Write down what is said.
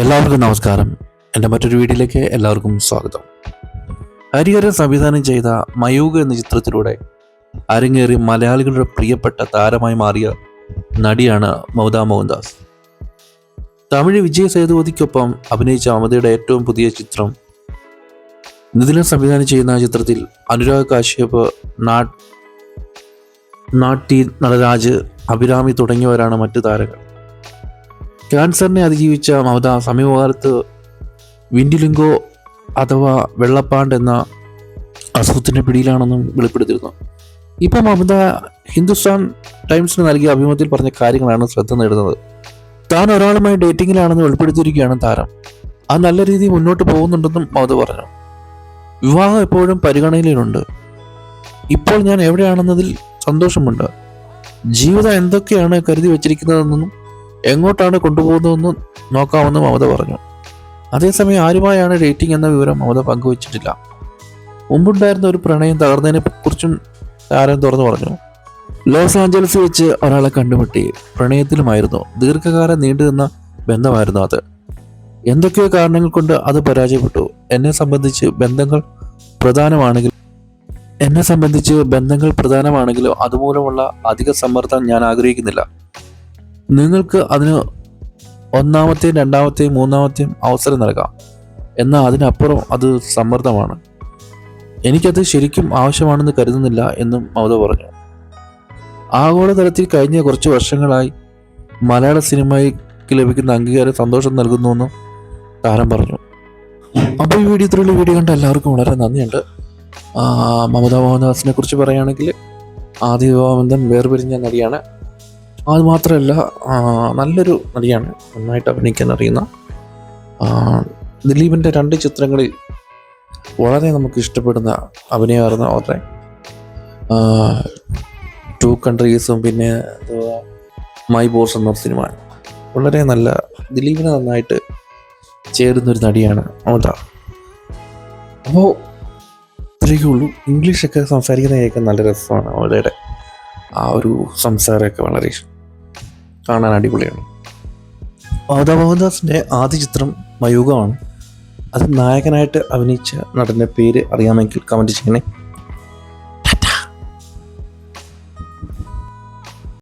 എല്ലാവർക്കും നമസ്കാരം. എന്റെ മറ്റൊരു വീഡിയോയിലേക്ക് എല്ലാവർക്കും സ്വാഗതം. ഹരിഹരൻ സംവിധാനം ചെയ്ത മയൂക എന്ന ചിത്രത്തിലൂടെ അരങ്ങേറി മലയാളികളുടെ പ്രിയപ്പെട്ട താരമായി മാറിയ നടിയാണ് മമത മോഹൻദാസ്. തമിഴ് വിജയ സേതുപതിക്കൊപ്പം അഭിനയിച്ച മമതയുടെ ഏറ്റവും പുതിയ ചിത്രം നിതിലൻ സംവിധാനം ചെയ്യുന്ന ചിത്രത്തിൽ അനുരാഗ് കാശ്യപ് നാട് നാട്ടി നടരാജ് അഭിരാമി തുടങ്ങിയവരാണ് മറ്റു താരങ്ങൾ. ക്യാൻസറിനെ അതിജീവിച്ച മമത സമീപകാലത്ത് വിൻഡിലിംഗോ അഥവാ വെള്ളപ്പാണ്ട് എന്ന അസുഖത്തിന്റെ പിടിയിലാണെന്നും വെളിപ്പെടുത്തിയിരുന്നു. ഇപ്പോൾ മമത ഹിന്ദുസ്ഥാൻ ടൈംസിന് നൽകിയ അഭിമുഖത്തിൽ പറഞ്ഞ കാര്യങ്ങളാണ് ശ്രദ്ധ നേടുന്നത്. താൻ ഒരാളുമായി ഡേറ്റിങ്ങിലാണെന്ന് വെളിപ്പെടുത്തിയിരിക്കുകയാണ് താരം. അത് നല്ല രീതിയിൽ മുന്നോട്ട് പോകുന്നുണ്ടെന്നും മമത പറഞ്ഞു. വിവാഹം എപ്പോഴും പരിഗണനയിലുണ്ട്. ഇപ്പോൾ ഞാൻ എവിടെയാണെന്നതിൽ സന്തോഷമുണ്ട്. ജീവിതം എന്തൊക്കെയാണ് കരുതി വച്ചിരിക്കുന്നതെന്നും എങ്ങോട്ടാണ് കൊണ്ടുപോകുന്നതെന്ന് നോക്കാമെന്ന് മമത പറഞ്ഞു. അതേസമയം ആരുമായാണ് ഡേറ്റിംഗ് എന്ന വിവരം മമത പങ്കുവച്ചിട്ടില്ല. മുമ്പുണ്ടായിരുന്ന ഒരു പ്രണയം തകർന്നതിനെ കുറിച്ചും താരം തുറന്നു പറഞ്ഞു. ലോസ് ആഞ്ചലസ് വെച്ച് ഒരാളെ കണ്ടുമുട്ടി പ്രണയത്തിലുമായിരുന്നു. ദീർഘകാലം നീണ്ടുനിന്ന ബന്ധമായിരുന്നു അത്. എന്തൊക്കെയോ കാരണങ്ങൾ കൊണ്ട് അത് പരാജയപ്പെട്ടു. എന്നെ സംബന്ധിച്ച് ബന്ധങ്ങൾ പ്രധാനമാണെങ്കിൽ എന്നെ സംബന്ധിച്ച് ബന്ധങ്ങൾ പ്രധാനമാണെങ്കിലും അതുമൂലമുള്ള അധിക സമ്മർദ്ദം ഞാൻ ആഗ്രഹിക്കുന്നില്ല. നിങ്ങൾക്ക് അതിന് ഒന്നാമത്തെയും രണ്ടാമത്തെയും മൂന്നാമത്തെയും അവസരം നൽകാം. എന്നാൽ അതിനപ്പുറം അത് സമ്മർദ്ദമാണ്. എനിക്കത് ശരിക്കും ആവശ്യമാണെന്ന് കരുതുന്നില്ല എന്നും മമത പറഞ്ഞു. ആഗോളതലത്തിൽ കഴിഞ്ഞ കുറച്ച് വർഷങ്ങളായി മലയാള സിനിമയ്ക്ക് ലഭിക്കുന്ന അംഗീകാരം സന്തോഷം നൽകുന്നുവെന്നും താരം പറഞ്ഞു. അപ്പോൾ ഈ വീഡിയോ ഇത്രയുള്ള വീഡിയോ കണ്ട എല്ലാവർക്കും വളരെ നന്ദിയുണ്ട്. മമതാ മോഹൻദാസിനെ കുറിച്ച് പറയുകയാണെങ്കിൽ വിവാഹബന്ധം വേർപിരിഞ്ഞ നടിയാണ്. അത് മാത്രമല്ല ആ, നല്ലൊരു നടിയാണ് നന്നായിട്ട് അഭിനയിക്കാൻ അറിയുന്ന ദിലീപിന്റെ രണ്ട് ചിത്രങ്ങളിൽ വളരെ നമുക്ക് ഇഷ്ടപ്പെടുന്ന അഭിനയമായിരുന്ന അവരുടെ ടു കൺട്രീസും പിന്നെ മൈ ബോസ് എന്ന സിനിമ. വളരെ നല്ല ദിലീപിനെ നന്നായിട്ട് ചേരുന്നൊരു നടിയാണ് അമൃത അപ്പോൾ ഇത്രയൊക്കെ ഉള്ളൂ. ഇംഗ്ലീഷൊക്കെ സംസാരിക്കുന്നതൊക്കെ നല്ല രസമാണ് അവരുടെ ആ ഒരു സംസാരമൊക്കെ വളരെ ഇഷ്ടം. കാണാൻ അടിപൊളിയാണ്. മോഹൻദാസിന്റെ ആദ്യ ചിത്രം മയൂകമാണ് അത് നായകനായിട്ട് അഭിനയിച്ച നടന്റെ പേര് അറിയാമെങ്കിൽ കമന്റ് ചെയ്യണേ